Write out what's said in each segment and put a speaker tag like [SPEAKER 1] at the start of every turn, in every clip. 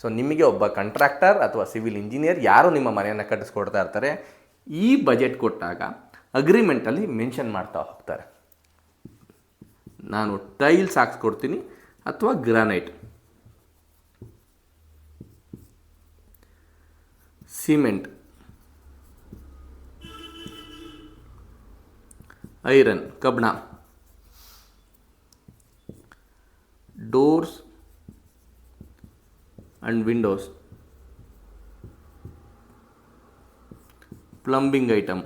[SPEAKER 1] So ನಿಮಗೆ ಒಬ್ಬ contractor ಅಥವಾ ಸಿವಿಲ್ ಇಂಜಿನಿಯರ್ ಯಾರು ನಿಮ್ಮ ಮನೆಯನ್ನು ಕಟ್ಟಿಸ್ಕೊಡ್ತಾ ಇರ್ತಾರೆ, ಈ ಬಜೆಟ್ ಕೊಟ್ಟಾಗ ಅಗ್ರಿಮೆಂಟಲ್ಲಿ ಮೆನ್ಷನ್ ಮಾಡ್ತಾ ಹೋಗ್ತಾರೆ. ನಾನು ಟೈಲ್ಸ್ ಹಾಕ್ಸ್ಕೊಡ್ತೀನಿ ಅಥವಾ ಗ್ರಾನೈಟ್ ಸಿಮೆಂಟ್ ಐರನ್ ಕಬ್ಬಣ doors and windows plumbing item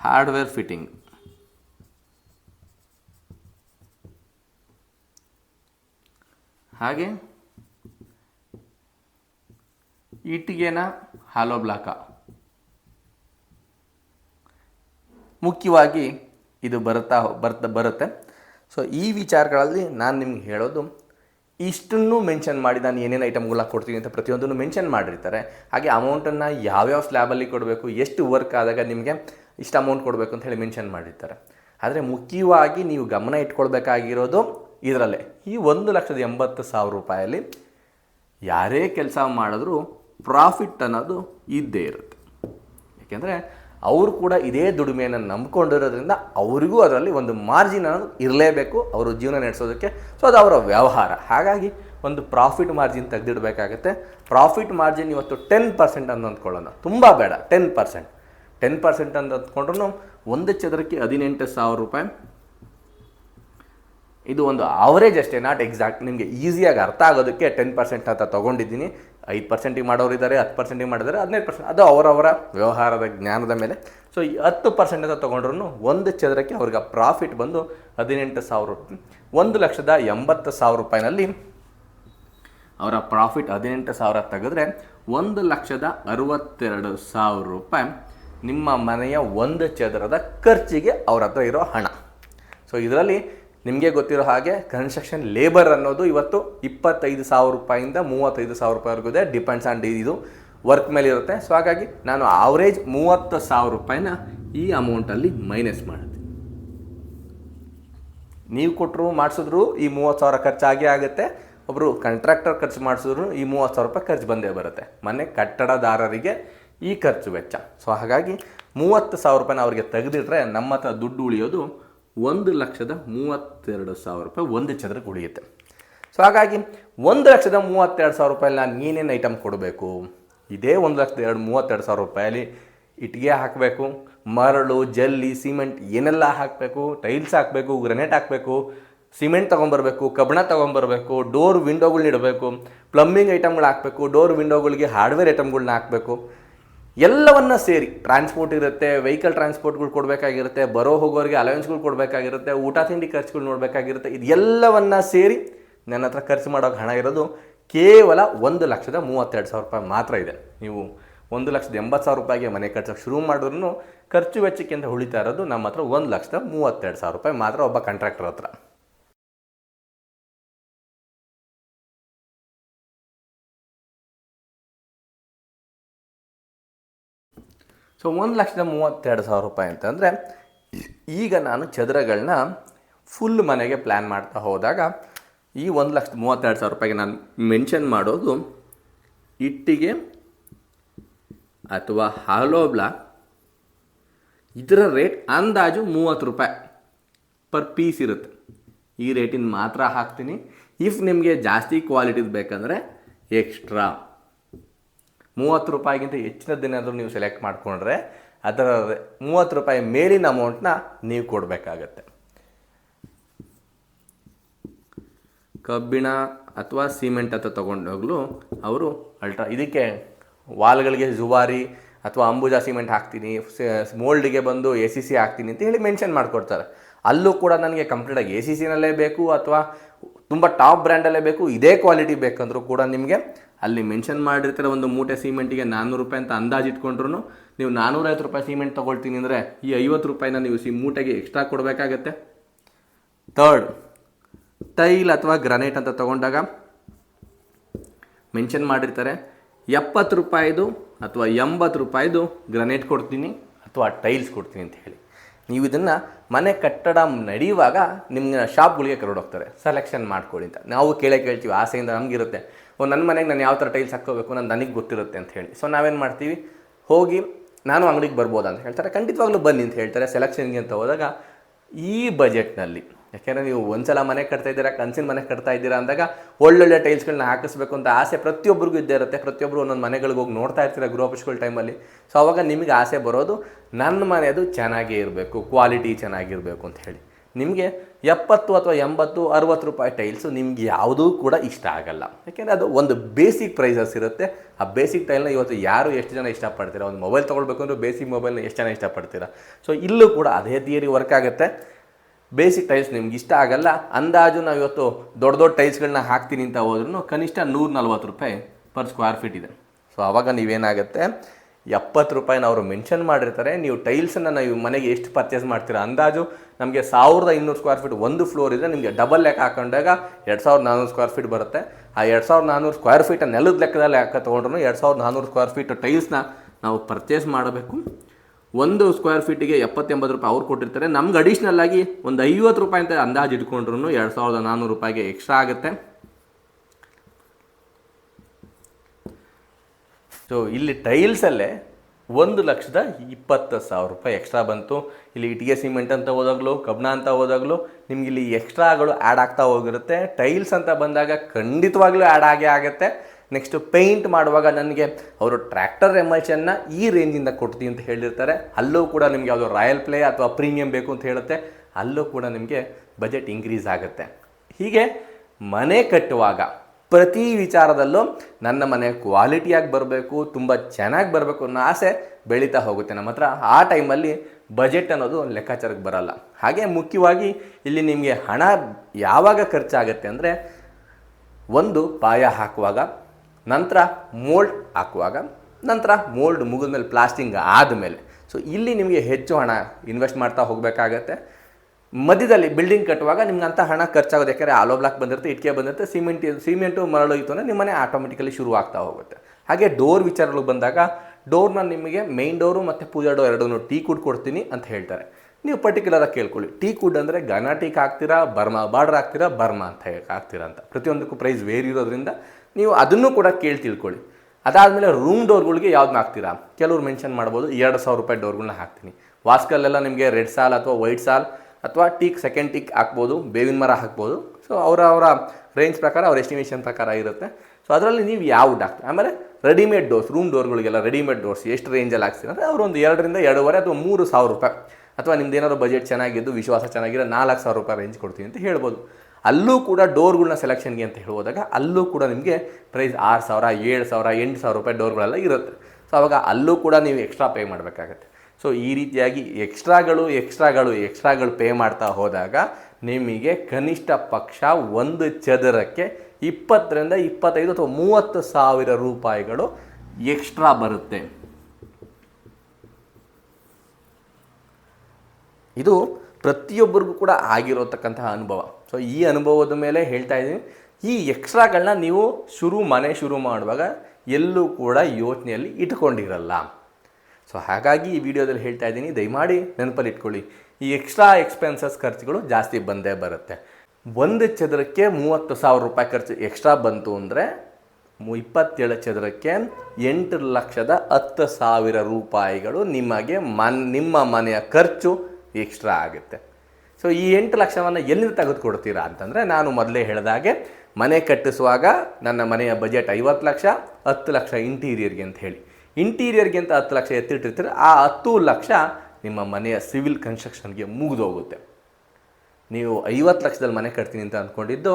[SPEAKER 1] hardware fitting ಹಾಗೆ ಇಟ್ಟಿಗೆನ ಹಾಲೋ ಬ್ಲಾಕ ಮುಖ್ಯವಾಗಿ ಇದು ಬರುತ್ತಾ ಬರ್ತಾ ಬರುತ್ತೆ. ಸೊ ಈ ವಿಚಾರಗಳಲ್ಲಿ ನಾನು ನಿಮ್ಗೆ ಹೇಳೋದು, ಇಷ್ಟನ್ನು ಮೆನ್ಷನ್ ಮಾಡಿ ನಾನು ಏನೇನು ಐಟಮ್ಗಳನ್ನ ಕೊಡ್ತೀನಿ ಅಂತ ಪ್ರತಿಯೊಂದನ್ನು ಮೆನ್ಷನ್ ಮಾಡಿರ್ತಾರೆ. ಹಾಗೆ ಅಮೌಂಟನ್ನು ಯಾವ್ಯಾವ ಸ್ಲ್ಯಾಬಲ್ಲಿ ಕೊಡಬೇಕು, ಎಷ್ಟು ವರ್ಕ್ ಆದಾಗ ನಿಮಗೆ ಇಷ್ಟು ಅಮೌಂಟ್ ಕೊಡಬೇಕು ಅಂತ ಹೇಳಿ ಮೆನ್ಷನ್ ಮಾಡಿರ್ತಾರೆ. ಆದರೆ ಮುಖ್ಯವಾಗಿ ನೀವು ಗಮನ ಇಟ್ಕೊಳ್ಬೇಕಾಗಿರೋದು ಇದರಲ್ಲೇ. ಈ ಒಂದು ಲಕ್ಷದ ಎಂಬತ್ತು ಸಾವಿರ ರೂಪಾಯಲ್ಲಿ ಯಾರೇ ಕೆಲಸ ಮಾಡಿದ್ರೂ ಪ್ರಾಫಿಟ್ ಅನ್ನೋದು ಇದ್ದೇ ಇರುತ್ತೆ. ಯಾಕೆಂದರೆ ಅವರು ಕೂಡ ಇದೇ ದುಡಿಮೆಯನ್ನು ನಂಬ್ಕೊಂಡಿರೋದ್ರಿಂದ ಅವರಿಗೂ ಅದರಲ್ಲಿ ಒಂದು ಮಾರ್ಜಿನ್ ಅನ್ನೋದು ಇರಲೇಬೇಕು ಅವರು ಜೀವನ ನಡೆಸೋದಕ್ಕೆ. ಸೊ ಅದು ಅವರ ವ್ಯವಹಾರ. ಹಾಗಾಗಿ ಒಂದು ಪ್ರಾಫಿಟ್ ಮಾರ್ಜಿನ್ ತೆಗೆದಿಡಬೇಕಾಗತ್ತೆ. ಪ್ರಾಫಿಟ್ ಮಾರ್ಜಿನ್ ಇವತ್ತು ಟೆನ್ ಪರ್ಸೆಂಟ್ ಅಂತ ಅಂದ್ಕೊಳ್ಳೋಣ. ತುಂಬ ಬೇಡ. ಟೆನ್ ಪರ್ಸೆಂಟ್ ಟೆನ್ ಪರ್ಸೆಂಟ್ ಅಂತ ಅಂದ್ಕೊಂಡ್ರು ಒಂದು ಚದರಕ್ಕೆ ಹದಿನೆಂಟು ಸಾವಿರ ರೂಪಾಯಿ. ಇದು ಒಂದು ಆವರೇಜ್ ಅಷ್ಟೇ ನಾಟ್ ಎಕ್ಸಾಕ್ಟ್ ನಿಮಗೆ ಈಸಿಯಾಗಿ ಅರ್ಥ ಆಗೋದಕ್ಕೆ ಟೆನ್ ಪರ್ಸೆಂಟ್ ಅಂತ ತೊಗೊಂಡಿದ್ದೀನಿ. ಐದು ಪರ್ಸೆಂಟಿಗೆ ಮಾಡೋರು ಇದ್ದಾರೆ ಹತ್ತು ಪರ್ಸೆಂಟಿಗೆ ಮಾಡಿದರೆ ಹದಿನೈದು ಪರ್ಸೆಂಟ್ ಅದು ಅವರವರ ವ್ಯವಹಾರದ ಜ್ಞಾನದ ಮೇಲೆ. ಸೊ ಈ ಹತ್ತು ಪರ್ಸೆಂಟ್ ಅಂತ ತೊಗೊಂಡ್ರು ಒಂದು ಚದರಕ್ಕೆ ಅವ್ರಿಗೆ ಪ್ರಾಫಿಟ್ ಬಂದು ಹದಿನೆಂಟು ಸಾವಿರ ರೂಪಾಯಿ. ಒಂದು ಲಕ್ಷದ ಎಂಬತ್ತು ಸಾವಿರ ರೂಪಾಯಿನಲ್ಲಿ ಅವರ ಪ್ರಾಫಿಟ್ ಹದಿನೆಂಟು ಸಾವಿರ ತೆಗೆದ್ರೆ ಒಂದು ಲಕ್ಷದ ಅರವತ್ತೆರಡು ಸಾವಿರ ರೂಪಾಯಿ ನಿಮ್ಮ ಮನೆಯ ಒಂದು ಚದರದ ಖರ್ಚಿಗೆ ಅವ್ರ ಹತ್ರ ಇರೋ ಹಣ. ಸೊ ಇದರಲ್ಲಿ ನಿಮಗೆ ಗೊತ್ತಿರೋ ಹಾಗೆ ಕನ್ಸ್ಟ್ರಕ್ಷನ್ ಲೇಬರ್ ಅನ್ನೋದು ಇವತ್ತು ಇಪ್ಪತ್ತೈದು ಸಾವಿರ ರೂಪಾಯಿಂದ ಮೂವತ್ತೈದು ಸಾವಿರ ರೂಪಾಯಿವರೆಗೂ ಇದೆ. ಡಿಪೆಂಡ್ಸ್ ಆನ್ ಇದು ವರ್ಕ್ ಮೇಲೆ ಇರುತ್ತೆ. ಸೊ ಹಾಗಾಗಿ ನಾನು ಆವ್ರೇಜ್ ಮೂವತ್ತು ಸಾವಿರ ರೂಪಾಯಿನ ಈ ಅಮೌಂಟಲ್ಲಿ ಮೈನಸ್ ಮಾಡುತ್ತೆ. ನೀವು ಕೊಟ್ಟರು ಮಾಡಿಸಿದ್ರು ಈ ಮೂವತ್ತು ಸಾವಿರ ಖರ್ಚಾಗೇ ಆಗುತ್ತೆ. ಒಬ್ಬರು ಕಾಂಟ್ರಾಕ್ಟರ್ ಖರ್ಚು ಮಾಡಿಸಿದ್ರು ಈ ಮೂವತ್ತು ಸಾವಿರ ರೂಪಾಯಿ ಖರ್ಚು ಬಂದೇ ಬರುತ್ತೆ. ಮನೆ ಕಟ್ಟಡದಾರರಿಗೆ ಈ ಖರ್ಚು ವೆಚ್ಚ. ಸೊ ಹಾಗಾಗಿ ಮೂವತ್ತು ಸಾವಿರ ರೂಪಾಯಿನ ಅವರಿಗೆ ತೆಗೆದಿಟ್ರೆ ನಮ್ಮ ಹತ್ರ ದುಡ್ಡು ಉಳಿಯೋದು ಒಂದು ಲಕ್ಷದ ಮೂವತ್ತೆರಡು ಸಾವಿರ ರೂಪಾಯಿ ಒಂದು ಚದರ ಉಳಿಯುತ್ತೆ ಸೊ ಹಾಗಾಗಿ ಒಂದು ಲಕ್ಷದ ಮೂವತ್ತೆರಡು ಸಾವಿರ ರೂಪಾಯಲ್ಲಿ ನಾನು ಏನೇನು ಐಟಮ್ ಕೊಡಬೇಕು? ಇದೇ ಒಂದು ಲಕ್ಷದ ಎರಡು ಮೂವತ್ತೆರಡು ಸಾವಿರ ರೂಪಾಯಲ್ಲಿ ಇಟ್ಟಿಗೆ ಹಾಕಬೇಕು, ಮರಳು, ಜಲ್ಲಿ, ಸಿಮೆಂಟ್ ಏನೆಲ್ಲ ಹಾಕಬೇಕು ಟೈಲ್ಸ್ ಹಾಕಬೇಕು ಗ್ರನೇಟ್ ಹಾಕಬೇಕು, ಸಿಮೆಂಟ್ ತೊಗೊಂಬರ್ಬೇಕು, ಕಬ್ಬಣ ತೊಗೊಂಬರ್ಬೇಕು ಡೋರ್ ವಿಂಡೋಗಳ್ನ ಇಡಬೇಕು ಪ್ಲಂಬಿಂಗ್ ಐಟಮ್ಗಳು ಹಾಕಬೇಕು ಡೋರ್ ವಿಂಡೋಗಳಿಗೆ ಹಾರ್ಡ್ವೇರ್ ಐಟಮ್ಗಳನ್ನ ಹಾಕಬೇಕು. ಎಲ್ಲವನ್ನ ಸೇರಿ ಟ್ರಾನ್ಸ್ಪೋರ್ಟ್ ಇರುತ್ತೆ ವೆಹಿಕಲ್ ಟ್ರಾನ್ಸ್ಪೋರ್ಟ್ಗಳು ಕೊಡಬೇಕಾಗಿರುತ್ತೆ, ಬರೋ ಹೋಗೋರಿಗೆ ಅಲವೆನ್ಸ್ಗಳು ಕೊಡಬೇಕಾಗಿರುತ್ತೆ, ಊಟ, ತಿಂಡಿ ಖರ್ಚುಗಳು ನೋಡಬೇಕಾಗಿರುತ್ತೆ, ಇದೆಲ್ಲವನ್ನ ಸೇರಿ ನನ್ನ ಹತ್ರ ಖರ್ಚು ಮಾಡೋಕೆ ಹಣ ಇರೋದು ಕೇವಲ ಒಂದು ಲಕ್ಷದ ಮೂವತ್ತೆರಡು ಸಾವಿರ ರೂಪಾಯಿ ಮಾತ್ರ ಇದೆ. ನೀವು ಒಂದು ಲಕ್ಷದ ಎಂಬತ್ತು ಸಾವಿರ ರೂಪಾಯಿಗೆ ಮನೆ ಕಟ್ಸೋಕ್ಕೆ ಶುರು ಮಾಡಿದ್ರು ಖರ್ಚು ವೆಚ್ಚಕ್ಕಿಂತ ಉಳಿತಾ ಇರೋದು ನಮ್ಮ ಹತ್ರ ಒಂದು ಲಕ್ಷದ ಮೂವತ್ತೆರಡು ಸಾವಿರ ರೂಪಾಯಿ ಮಾತ್ರ ಒಬ್ಬ ಕಾಂಟ್ರಾಕ್ಟರ್ ಹತ್ರ. ಸೊ ಒಂದು ಲಕ್ಷದ ಮೂವತ್ತೆರಡು ಸಾವಿರ ರೂಪಾಯಿ ಅಂತಂದರೆ, ಈಗ ನಾನು ಚದರಗಳನ್ನ ಫುಲ್ ಮನೆಗೆ ಪ್ಲ್ಯಾನ್ ಮಾಡ್ತಾ ಹೋದಾಗ, ಈ ಒಂದು ಲಕ್ಷದ ಮೂವತ್ತೆರಡು ಸಾವಿರ ರೂಪಾಯಿಗೆ ನಾನು ಮೆನ್ಷನ್ ಮಾಡೋದು ಇಟ್ಟಿಗೆ ಅಥವಾ ಹಾಲೋ ಬ್ಲಾಕ್ ಇದರ ರೇಟ್ ಅಂದಾಜು ಮೂವತ್ತು ರೂಪಾಯಿ ಪರ್ ಪೀಸ್ ಇರುತ್ತೆ. ಈ ರೇಟಿನ ಮಾತ್ರ ಹಾಕ್ತೀನಿ. ಇಫ್ ನಿಮಗೆ ಜಾಸ್ತಿ ಕ್ವಾಲಿಟಿದು ಬೇಕಂದರೆ ಎಕ್ಸ್ಟ್ರಾ ಮೂವತ್ತು ರೂಪಾಯಿಗಿಂತ ಹೆಚ್ಚಿನದ್ದೇನಾದರೂ ನೀವು ಸೆಲೆಕ್ಟ್ ಮಾಡಿಕೊಂಡ್ರೆ ಅದರ ಮೂವತ್ತು ರೂಪಾಯಿ ಮೇಲಿನ ಅಮೌಂಟ್ನ ನೀವು ಕೊಡಬೇಕಾಗತ್ತೆ. ಕಬ್ಬಿಣ ಅಥವಾ ಸಿಮೆಂಟ್ ಅಂತ ತೊಗೊಂಡೋಗ್ಲು ಅವರು ಅಲ್ಟ್ರಾ ಇದಕ್ಕೆ ವಾಲ್ಗಳಿಗೆ ಜುವಾರಿ ಅಥವಾ ಅಂಬುಜಾ ಸಿಮೆಂಟ್ ಹಾಕ್ತೀನಿ ಮೋಲ್ಡಿಗೆ ಬಂದು ಎ ಸಿ ಸಿ ಹಾಕ್ತೀನಿ ಅಂತ ಹೇಳಿ ಮೆನ್ಷನ್ ಮಾಡಿಕೊಡ್ತಾರೆ. ಅಲ್ಲೂ ಕೂಡ ನನಗೆ ಕಂಪ್ಲೀಟಾಗಿ ಎ ಸಿ ಸಿನಲ್ಲೇ ಬೇಕು ಅಥವಾ ತುಂಬ ಟಾಪ್ ಬ್ರ್ಯಾಂಡಲ್ಲೇ ಬೇಕು, ಇದೇ ಕ್ವಾಲಿಟಿ ಬೇಕಂದ್ರೂ ಕೂಡ ನಿಮಗೆ ಅಲ್ಲಿ ಮೆನ್ಷನ್ ಮಾಡಿರ್ತಾರೆ ಒಂದು ಮೂಟೆ ಸಿಮೆಂಟಿಗೆ ನಾನ್ನೂರು ರೂಪಾಯಿ ಅಂತ ಅಂದಾಜು ಇಟ್ಕೊಂಡ್ರು ನೀವು ನಾನ್ನೂರೈವತ್ತು ರೂಪಾಯಿ ಸಿಮೆಂಟ್ ತೊಗೊಳ್ತೀನಿ ಅಂದರೆ ಈ ಐವತ್ತು ರೂಪಾಯಿನ ನೀವು ಸಿ ಮೂಟೆಗೆ ಎಕ್ಸ್ಟ್ರಾ ಕೊಡಬೇಕಾಗತ್ತೆ. ಥರ್ಡ್ ಟೈಲ್ ಅಥವಾ ಗ್ರಾನೈಟ್ ಅಂತ ತಗೊಂಡಾಗ ಮೆನ್ಷನ್ ಮಾಡಿರ್ತಾರೆ, ಎಪ್ಪತ್ತು ರೂಪಾಯಿದು ಅಥವಾ ಎಂಬತ್ತು ರೂಪಾಯಿದು ಗ್ರಾನೈಟ್ ಕೊಡ್ತೀನಿ ಅಥವಾ ಟೈಲ್ಸ್ ಕೊಡ್ತೀನಿ ಅಂತ ಹೇಳಿ. ನೀವು ಇದನ್ನು ಮನೆ ಕಟ್ಟಡ ನಡೆಯುವಾಗ ನಿಮ್ಮ ಶಾಪ್ಗಳಿಗೆ ಕರ್ಕೊಂಡೋಗ್ತಾರೆ ಸೆಲೆಕ್ಷನ್ ಮಾಡ್ಕೊಳ್ಳಿ ಅಂತ. ನಾವು ಕೇಳೇ ಕೇಳ್ತೀವಿ, ಆಸೆಯಿಂದ ನಮಗಿರುತ್ತೆ. ಓ ನನ್ನ ಮನೆಗೆ ನಾನು ಯಾವ ಥರ ಟೈಲ್ಸ್ ಹಾಕ್ಕೋಬೇಕು ನಾನು ನನಗೆ ಗೊತ್ತಿರುತ್ತೆ ಅಂತ ಹೇಳಿ. ಸೊ ನಾವೇನು ಮಾಡ್ತೀವಿ? ಹೋಗಿ ನಾನು ಅಂಗಡಿಗೆ ಬರ್ಬೋದಾ ಅಂತ ಹೇಳ್ತಾರೆ. ಖಂಡಿತವಾಗ್ಲೂ ಬನ್ನಿ ಅಂತ ಹೇಳ್ತಾರೆ. ಸೆಲೆಕ್ಷನ್ಗೆ ಅಂತ ಹೋದಾಗ ಈ ಬಜೆಟ್ನಲ್ಲಿ ಯಾಕೆಂದರೆ ನೀವು ಒಂದ್ಸಲ ಮನೆ ಕಟ್ತಾ ಇದ್ದೀರಾ, ಕನಸಿನ ಮನೆ ಕಟ್ತಾ ಇದ್ದೀರಾ ಅಂದಾಗ ಒಳ್ಳೊಳ್ಳೆ ಟೈಲ್ಸ್ಗಳನ್ನ ಹಾಕಿಸ್ಬೇಕು ಅಂತ ಆಸೆ ಪ್ರತಿಯೊಬ್ಬರಿಗೂ ಇದ್ದೇ ಇರುತ್ತೆ. ಪ್ರತಿಯೊಬ್ಬರು ಒಂದೊಂದು ಮನೆಗಳಿಗೆ ಹೋಗಿ ನೋಡ್ತಾ ಇರ್ತೀರ ಗೃಹಪಕ್ಷಗಳ ಟೈಮಲ್ಲಿ ಸೊ ಅವಾಗ ನಿಮಗೆ ಆಸೆ ಬರೋದು, ನನ್ನ ಮನೆಯದು ಚೆನ್ನಾಗೇ ಇರಬೇಕು ಕ್ವಾಲಿಟಿ ಚೆನ್ನಾಗಿರಬೇಕು ಅಂತ ಹೇಳಿ. ನಿಮಗೆ ಎಪ್ಪತ್ತು ಅಥವಾ ಎಂಬತ್ತು, ಅರುವತ್ತು ರೂಪಾಯಿ ಟೈಲ್ಸು ನಿಮ್ಗೆ ಯಾವುದೂ ಕೂಡ ಇಷ್ಟ ಆಗಲ್ಲ. ಯಾಕೆಂದರೆ ಅದು ಒಂದು ಬೇಸಿಕ್ ಪ್ರೈಸಸ್ ಇರುತ್ತೆ. ಆ ಬೇಸಿಕ್ ಟೈಲ್ನ ಇವತ್ತು ಯಾರು ಎಷ್ಟು ಜನ ಇಷ್ಟಪಡ್ತೀರಾ? ಒಂದು ಮೊಬೈಲ್ ತೊಗೊಳ್ಬೇಕು ಅಂದರೆ ಬೇಸಿಕ್ ಮೊಬೈಲ್ನ ಎಷ್ಟು ಜನ ಇಷ್ಟಪಡ್ತೀರಾ? ಸೊ ಇಲ್ಲೂ ಕೂಡ ಅದೇ ಥಿಯರಿ ವರ್ಕ್ ಆಗುತ್ತೆ. ಬೇಸಿಕ್ ಟೈಲ್ಸ್ ನಿಮ್ಗೆ ಇಷ್ಟ ಆಗಲ್ಲ, ಅಂದಾಜು ನಾವು ಇವತ್ತು ದೊಡ್ಡ ದೊಡ್ಡ ಟೈಲ್ಸ್ಗಳನ್ನ ಹಾಕ್ತೀನಿ ಅಂತ ಹೋದ್ರೂ ಕನಿಷ್ಠ ನೂರ ನಲ್ವತ್ತು ರೂಪಾಯಿ ಪರ್ ಸ್ಕ್ವೇರ್ ಫೀಟ್ ಇದೆ. ಸೊ ಆವಾಗ ನೀವೇನಾಗುತ್ತೆ, ಎಪ್ಪತ್ತು ರೂಪಾಯಿನ ಅವರು ಮೆನ್ಷನ್ ಮಾಡಿರ್ತಾರೆ, ನೀವು ಟೈಲ್ಸನ್ನು ನಾವು ಮನೆಗೆ ಎಷ್ಟು ಪರ್ಚೇಸ್ ಮಾಡ್ತೀರಾ? ಅಂದಾಜು ನಮಗೆ ಸಾವಿರದ ಇನ್ನೂರು ಸ್ಕ್ವೇರ್ ಫೀಟ್ ಒಂದು ಫ್ಲೋರ್ ಇದ್ದರೆ ನಿಮಗೆ ಡಬಲ್ ಲೆಕ್ಕ ಹಾಕೊಂಡಾಗ ಎರಡು ಸಾವಿರದ ನಾನ್ನೂರು ಸ್ಕ್ವೇರ್ ಫೀಟ್ ಬರುತ್ತೆ. ಆ ಎರಡು ಸಾವಿರದ ನಾನ್ನೂರು ಸ್ಕ್ವೇರ್ ಫೀಟ್ ನೆಲದ ಲೆಕ್ಕದಲ್ಲಿ ಲೆಕ್ಕ ತೊಗೊಂಡ್ರು ಎರಡು ಸಾವಿರದ ನಾನ್ನೂರು ಸ್ಕ್ವೇರ್ ಫೀಟ್ ಟೈಲ್ಸ್ನ ನಾವು ಪರ್ಚೇಸ್ ಮಾಡಬೇಕು. ಒಂದು ಸ್ಕ್ವೇರ್ ಫೀಟಿಗೆ ಎಪ್ಪತ್ತೆಂಬತ್ತು ರೂಪಾಯಿ ಅವ್ರು ಕೊಟ್ಟಿರ್ತಾರೆ. ನಮ್ಗೆ ಅಡಿಷ್ನಲ್ ಆಗಿ ಒಂದು ಐವತ್ತು ರೂಪಾಯಿ ಅಂತ ಅಂದಾಜು ಇಟ್ಕೊಂಡ್ರು ಎರಡು ಸಾವಿರದ ನಾನ್ನೂರು ರೂಪಾಯಿಗೆ ಎಕ್ಸ್ಟ್ರಾ ಆಗುತ್ತೆ. ಸೊ ಇಲ್ಲಿ ಟೈಲ್ಸಲ್ಲೇ ಒಂದು ಲಕ್ಷದ ಇಪ್ಪತ್ತು ಸಾವಿರ ರೂಪಾಯಿ ಎಕ್ಸ್ಟ್ರಾ ಬಂತು. ಇಲ್ಲಿ ಇಟ್ಟಿಗೆ ಸಿಮೆಂಟ್ ಅಂತ ಹೋದಾಗಲೂ ಕಬ್ಣ ಅಂತ ಹೋದಾಗಲೂ ನಿಮ್ಗೆ ಇಲ್ಲಿ ಎಕ್ಸ್ಟ್ರಾಗಳು ಆ್ಯಡ್ ಆಗ್ತಾ ಹೋಗಿರುತ್ತೆ. ಟೈಲ್ಸ್ ಅಂತ ಬಂದಾಗ ಖಂಡಿತವಾಗ್ಲೂ ಆ್ಯಡ್ ಆಗೇ ಆಗುತ್ತೆ. ನೆಕ್ಸ್ಟ್ ಪೇಂಟ್ ಮಾಡುವಾಗ ನನಗೆ ಅವರು ಟ್ರ್ಯಾಕ್ಟರ್ ಎಮಲ್ಷನ್ನ ಈ ರೇಂಜಿಂದ ಕೊಡ್ತೀನಿ ಅಂತ ಹೇಳಿರ್ತಾರೆ. ಅಲ್ಲೂ ಕೂಡ ನಿಮಗೆ ಯಾವುದೋ ರಾಯಲ್ ಪ್ಲೇ ಅಥವಾ ಪ್ರೀಮಿಯಂ ಬೇಕು ಅಂತ ಹೇಳುತ್ತೆ. ಅಲ್ಲೂ ಕೂಡ ನಿಮಗೆ ಬಜೆಟ್ ಇನ್ಕ್ರೀಸ್ ಆಗುತ್ತೆ. ಹೀಗೆ ಮನೆ ಕಟ್ಟುವಾಗ ಪ್ರತಿ ವಿಚಾರದಲ್ಲೂ ನನ್ನ ಮನೆ ಕ್ವಾಲಿಟಿಯಾಗಿ ಬರಬೇಕು, ತುಂಬ ಚೆನ್ನಾಗಿ ಬರಬೇಕು ಅನ್ನೋ ಆಸೆ ಬೆಳೀತಾ ಹೋಗುತ್ತೆ. ನಮ್ಮ ಹತ್ರ ಆ ಟೈಮಲ್ಲಿ ಬಜೆಟ್ ಅನ್ನೋದು ಲೆಕ್ಕಾಚಾರಕ್ಕೆ ಬರಲ್ಲ. ಹಾಗೆ ಮುಖ್ಯವಾಗಿ ಇಲ್ಲಿ ನಿಮಗೆ ಹಣ ಯಾವಾಗ ಖರ್ಚಾಗುತ್ತೆ ಅಂದರೆ ಒಂದು ಪಾಯ ಹಾಕುವಾಗ ನಂತರ ಮೋಲ್ಡ್ ಹಾಕುವಾಗ ನಂತರ ಮೋಲ್ಡ್ ಮುಗಿದ ಮೇಲೆ ಪ್ಲಾಸ್ಟಿಂಗ್ ಆದಮೇಲೆ. ಸೊ ಇಲ್ಲಿ ನಿಮಗೆ ಹೆಚ್ಚು ಹಣ ಇನ್ವೆಸ್ಟ್ ಮಾಡ್ತಾ ಹೋಗಬೇಕಾಗತ್ತೆ. ಮಧ್ಯದಲ್ಲಿ ಬಿಲ್ಡಿಂಗ್ ಕಟ್ಟುವಾಗ ನಿಮ್ಗೆ ಅಂತ ಹಣ ಖರ್ಚಾಗೋದು. ಯಾಕಂದರೆ ಆಲೋ ಬ್ಲಾಕ್ ಬಂದಿರುತ್ತೆ, ಇಟ್ಕೆ ಬಂದಿರುತ್ತೆ ಸಿಮೆಂಟ್ ಸಿಮೆಂಟು ಮರಳು ಇತ್ತು ಅಂದರೆ ನಿಮ್ಮನೆ ಆಟೋಮೆಟಿಕಲಿ ಶುರು ಆಗ್ತಾ ಹೋಗುತ್ತೆ. ಹಾಗೆ ಡೋರ್ ವಿಚಾರಗಳು ಬಂದಾಗ ಡೋರ್ನ ನಿಮಗೆ ಮೇನ್ ಡೋರು ಮತ್ತು ಪೂಜಾ ಡೋರ್ ಎರಡೂ ಟೀ ಕುಡ್ ಕೊಡ್ತೀನಿ ಅಂತ ಹೇಳ್ತಾರೆ. ನೀವು ಪರ್ಟಿಕ್ಯುಲರಾಗಿ ಕೇಳ್ಕೊಳ್ಳಿ. ಟೀ ಕುಡ್ ಅಂದರೆ ಘನ ಟೀಕ್ ಹಾಕ್ತೀರಾ ಬರ್ಮಾ, ಬಾರ್ಡರ್ ಹಾಕ್ತೀರಾ, ಬರ್ಮಾ ಅಂತ ಹಾಕ್ತೀರಾ ಅಂತ. ಪ್ರತಿಯೊಂದಕ್ಕೂ ಪ್ರೈಸ್ ವೇರ್ ಇರೋದ್ರಿಂದ ನೀವು ಅದನ್ನು ಕೂಡ ಕೇಳಿ ತಿಳ್ಕೊಳ್ಳಿ. ಅದಾದಮೇಲೆ ರೂಮ್ ಡೋರ್ಗಳಿಗೆ ಯಾವ್ದನ್ನ ಹಾಕ್ತೀರಾ? ಕೆಲವ್ರು ಮೆನ್ಷನ್ ಮಾಡ್ಬೋದು, ಎರಡು ಸಾವಿರ ರೂಪಾಯಿ ಡೋರ್ಗಳನ್ನ ಹಾಕ್ತೀನಿ. ವಾಸ್ಕಲ್ಲೆಲ್ಲ ನಿಮಗೆ ರೆಡ್ ಸಾಲ್ ಅಥವಾ ವೈಟ್ ಸಾಲ್ ಅಥವಾ ಟೀಕ್ ಸೆಕೆಂಡ್ ಟೀಕ್ ಹಾಕ್ಬೋದು, ಬೇವಿನ ಮರ ಹಾಕ್ಬೋದು. ಸೊ ಅವರ ಅವರ ರೇಂಜ್ ಪ್ರಕಾರ, ಅವ್ರ ಎಸ್ಟಿಮೇಷನ್ ಪ್ರಕಾರ ಇರುತ್ತೆ. ಸೊ ಅದರಲ್ಲಿ ನೀವು ಯಾವ್ದು ಹಾಕ್ತೀರಿ? ಆಮೇಲೆ ರೆಡಿಮೇಡ್ ಡೋರ್ಸ್ ರೂಮ್ ಡೋರ್ಗಳಿಗೆಲ್ಲ ರೆಡಿಮೇಡ್ ಡೋರ್ಸ್ ಎಷ್ಟು ರೇಂಜಲ್ಲಿ ಹಾಕ್ತೀರ ಅಂದರೆ ಅವರು ಒಂದು ಎರಡರಿಂದ ಎರಡೂವರೆ ಅಥವಾ ಮೂರು ಸಾವಿರ ರೂಪಾಯಿ. ಅಥವಾ ನಿಮ್ದು ಏನಾದರೂ ಬಜೆಟ್ ಚೆನ್ನಾಗಿದ್ದು, ವಿಶ್ವಾಸ ಚೆನ್ನಾಗಿರೋ ನಾಲ್ಕು ಸಾವಿರ ರೂಪಾಯಿ ರೇಂಜ್ ಕೊಡ್ತೀನಿ ಅಂತ ಹೇಳ್ಬೋದು. ಅಲ್ಲೂ ಕೂಡ ಡೋರ್ಗಳನ್ನ ಸೆಲೆಕ್ಷನ್ಗೆ ಅಂತ ಹೇಳುವಾಗ ಅಲ್ಲೂ ಕೂಡ ನಿಮಗೆ ಪ್ರೈಸ್ ಆರು ಸಾವಿರ, ಏಳು ಸಾವಿರ, ಎಂಟು ಸಾವಿರ ರೂಪಾಯಿ ಡೋರ್ಗಳೆಲ್ಲ ಇರುತ್ತೆ. ಸೊ, ಅವಾಗ ಅಲ್ಲೂ ಕೂಡ ನೀವು ಎಕ್ಸ್ಟ್ರಾ ಪೇ ಮಾಡಬೇಕಾಗತ್ತೆ. ಸೊ, ಈ ರೀತಿಯಾಗಿ ಎಕ್ಸ್ಟ್ರಾಗಳು ಎಕ್ಸ್ಟ್ರಾಗಳು ಎಕ್ಸ್ಟ್ರಾಗಳು ಪೇ ಮಾಡ್ತಾ ಹೋದಾಗ ನಿಮಗೆ ಕನಿಷ್ಠ ಪಕ್ಷ ಒಂದು ಚದರಕ್ಕೆ ಇಪ್ಪತ್ತರಿಂದ ಇಪ್ಪತ್ತೈದು ಅಥವಾ ಮೂವತ್ತು ಸಾವಿರ ರೂಪಾಯಿಗಳು ಎಕ್ಸ್ಟ್ರಾ ಬರುತ್ತೆ. ಇದು ಪ್ರತಿಯೊಬ್ಬರಿಗೂ ಕೂಡ ಆಗಿರತಕ್ಕಂತಹ ಅನುಭವ. ಸೊ ಈ ಅನುಭವದ ಮೇಲೆ ಹೇಳ್ತಾ ಇದ್ದೀನಿ. ಈ ಎಕ್ಸ್ಟ್ರಾಗಳನ್ನ ನೀವು ಶುರು ಮನೆ ಶುರು ಮಾಡುವಾಗ ಎಲ್ಲೂ ಕೂಡ ಯೋಚನೆಯಲ್ಲಿ ಇಟ್ಕೊಂಡಿರಲ್ಲ. ಸೊ ಹಾಗಾಗಿ ಈ ವಿಡಿಯೋದಲ್ಲಿ ಹೇಳ್ತಾ ಇದ್ದೀನಿ. ದಯಮಾಡಿ ನೆನಪಲ್ಲಿ ಇಟ್ಕೊಳ್ಳಿ ಈ ಎಕ್ಸ್ಟ್ರಾ ಎಕ್ಸ್ಪೆನ್ಸಸ್ ಖರ್ಚುಗಳು ಜಾಸ್ತಿ ಬಂದೇ ಬರುತ್ತೆ. ಒಂದು ಚದರಕ್ಕೆ ಮೂವತ್ತು ಸಾವಿರ ರೂಪಾಯಿ ಖರ್ಚು ಎಕ್ಸ್ಟ್ರಾ ಬಂತು ಅಂದರೆ ಇಪ್ಪತ್ತೇಳು ಚದರಕ್ಕೆ ಎಂಟು ಲಕ್ಷದ ಹತ್ತು ಸಾವಿರ ರೂಪಾಯಿಗಳು ನಿಮಗೆ ಮನ್ ನಿಮ್ಮ ಮನೆಯ ಖರ್ಚು ಎಕ್ಸ್ಟ್ರಾ ಆಗುತ್ತೆ. ಸೊ ಈ ಎಂಟು ಲಕ್ಷವನ್ನು ಎಲ್ಲಿಂದ ತೆಗೆದುಕೊಡ್ತೀರಾ ಅಂತಂದರೆ ನಾನು ಮೊದಲೇ ಹೇಳಿದಾಗೆ ಮನೆ ಕಟ್ಟಿಸುವಾಗ ನನ್ನ ಮನೆಯ ಬಜೆಟ್ ಐವತ್ತು ಲಕ್ಷ, ಹತ್ತು ಲಕ್ಷ ಇಂಟೀರಿಯರ್ಗೆ ಅಂತ ಹೇಳಿ. ಇಂಟೀರಿಯರ್ಗೆ ಅಂತ ಹತ್ತು ಲಕ್ಷ ಎತ್ತಿಟ್ಟಿರ್ತೀರ, ಆ ಹತ್ತು ಲಕ್ಷ ನಿಮ್ಮ ಮನೆಯ ಸಿವಿಲ್ ಕನ್ಸ್ಟ್ರಕ್ಷನ್ಗೆ ಮುಗಿದೋಗುತ್ತೆ. ನೀವು ಐವತ್ತು ಲಕ್ಷದಲ್ಲಿ ಮನೆ ಕಟ್ತೀನಿ ಅಂತ ಅಂದ್ಕೊಂಡಿದ್ದು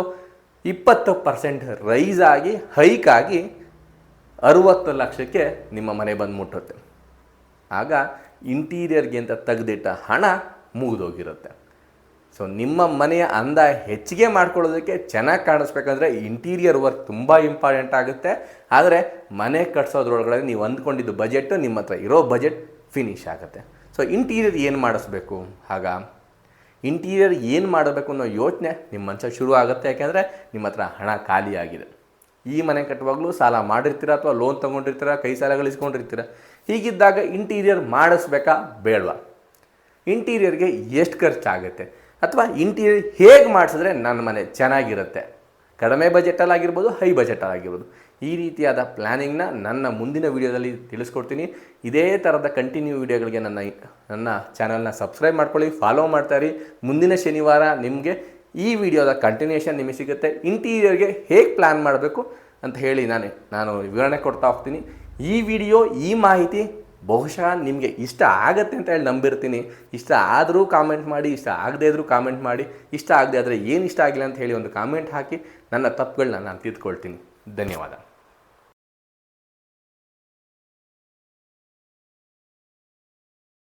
[SPEAKER 1] ಇಪ್ಪತ್ತು ಪರ್ಸೆಂಟ್ ರೈಸ್ ಆಗಿ ಹೈಕ್ ಆಗಿ ಅರುವತ್ತು ಲಕ್ಷಕ್ಕೆ ನಿಮ್ಮ ಮನೆ ಬಂದು ಮುಟ್ಟುತ್ತೆ ಆಗ ಇಂಟೀರಿಯರ್ಗೆ ಅಂತ ತೆಗೆದಿಟ್ಟ ಹಣ ಮುಗಿದೋಗಿರುತ್ತೆ. ಸೊ ನಿಮ್ಮ ಮನೆಯ ಅಂದ ಹೆಚ್ಚಿಗೆ ಮಾಡ್ಕೊಳ್ಳೋದಕ್ಕೆ ಚೆನ್ನಾಗಿ ಕಾಣಿಸ್ಬೇಕಂದ್ರೆ ಇಂಟೀರಿಯರ್ ವರ್ಕ್ ತುಂಬ ಇಂಪಾರ್ಟೆಂಟ್ ಆಗುತ್ತೆ. ಆದರೆ ಮನೆ ಕಟ್ಸೋದ್ರೊಳಗಡೆ ನೀವು ಅಂದ್ಕೊಂಡಿದ್ದು ಬಜೆಟ್ ನಿಮ್ಮ ಹತ್ರ ಇರೋ ಬಜೆಟ್ ಫಿನಿಶ್ ಆಗುತ್ತೆ. ಸೊ ಇಂಟೀರಿಯರ್ ಏನು ಮಾಡಿಸ್ಬೇಕು? ಆಗ ಇಂಟೀರಿಯರ್ ಏನು ಮಾಡಬೇಕು ಅನ್ನೋ ಯೋಚನೆ ನಿಮ್ಮ ಮನಸ್ಸ ಶುರು ಆಗುತ್ತೆ. ಯಾಕೆಂದರೆ ನಿಮ್ಮ ಹತ್ರ ಹಣ ಖಾಲಿಯಾಗಿದೆ ಈ ಮನೆ ಕಟ್ಟುವಾಗಲೂ ಸಾಲ ಮಾಡಿರ್ತೀರ ಅಥವಾ ಲೋನ್ ತೊಗೊಂಡಿರ್ತೀರ, ಕೈ ಸಾಲ ಇಸ್ಕೊಂಡಿರ್ತೀರ? ಹೀಗಿದ್ದಾಗ ಇಂಟೀರಿಯರ್ ಮಾಡಿಸ್ಬೇಕಾ ಬೇಡವಾ? ಇಂಟೀರಿಯರ್ಗೆ ಎಷ್ಟು ಖರ್ಚಾಗುತ್ತೆ? ಅಥವಾ ಇಂಟೀರಿಯರ್ ಹೇಗೆ ಮಾಡಿಸಿದ್ರೆ ನನ್ನ ಮನೆ ಚೆನ್ನಾಗಿರುತ್ತೆ? ಕಡಿಮೆ ಬಜೆಟಲ್ಲಾಗಿರ್ಬೋದು ಹೈ ಬಜೆಟಲ್ಲಾಗಿರ್ಬೋದು ಈ ರೀತಿಯಾದ ಪ್ಲ್ಯಾನಿಂಗ್ನ ನನ್ನ ಮುಂದಿನ ವೀಡಿಯೋದಲ್ಲಿ ತಿಳಿಸ್ಕೊಡ್ತೀನಿ. ಇದೇ ಥರದ ಕಂಟಿನ್ಯೂ ವೀಡಿಯೋಗಳಿಗೆ ನನ್ನ ನನ್ನ ಚಾನಲ್ನ ಸಬ್ಸ್ಕ್ರೈಬ್ ಮಾಡ್ಕೊಳ್ಳಿ ಫಾಲೋ ಮಾಡ್ತಾಯಿರಿ ಮುಂದಿನ ಶನಿವಾರ ನಿಮಗೆ ಈ ವಿಡಿಯೋದ ಕಂಟಿನ್ಯೂಷನ್ ನಿಮಗೆ ಸಿಗುತ್ತೆ. ಇಂಟೀರಿಯರ್ಗೆ ಹೇಗೆ ಪ್ಲ್ಯಾನ್ ಮಾಡಬೇಕು ಅಂತ ಹೇಳಿ ನಾನು ನಾನು ವಿವರಣೆ ಕೊಡ್ತಾ ಹೋಗ್ತೀನಿ. ಈ ವಿಡಿಯೋ ಈ ಮಾಹಿತಿ ಬಹುಶಃ ನಿಮಗೆ ಇಷ್ಟ ಆಗತ್ತೆ ಅಂತ ಹೇಳಿ ನಂಬಿರ್ತೀನಿ. ಇಷ್ಟ ಆದರೂ ಕಾಮೆಂಟ್ ಮಾಡಿ, ಇಷ್ಟ ಆಗದೆ ಇದ್ದರೂ ಕಾಮೆಂಟ್ ಮಾಡಿ, ಇಷ್ಟ ಆಗದೆ ಆದರೆ ಏನು ಇಷ್ಟ ಆಗಿಲ್ಲ ಅಂತ ಹೇಳಿ ಒಂದು ಕಾಮೆಂಟ್ ಹಾಕಿ ನನ್ನ ತಪ್ಪುಗಳನ್ನ ನಾನು ತಿದ್ಕೊಳ್ತೀನಿ. ಧನ್ಯವಾದ.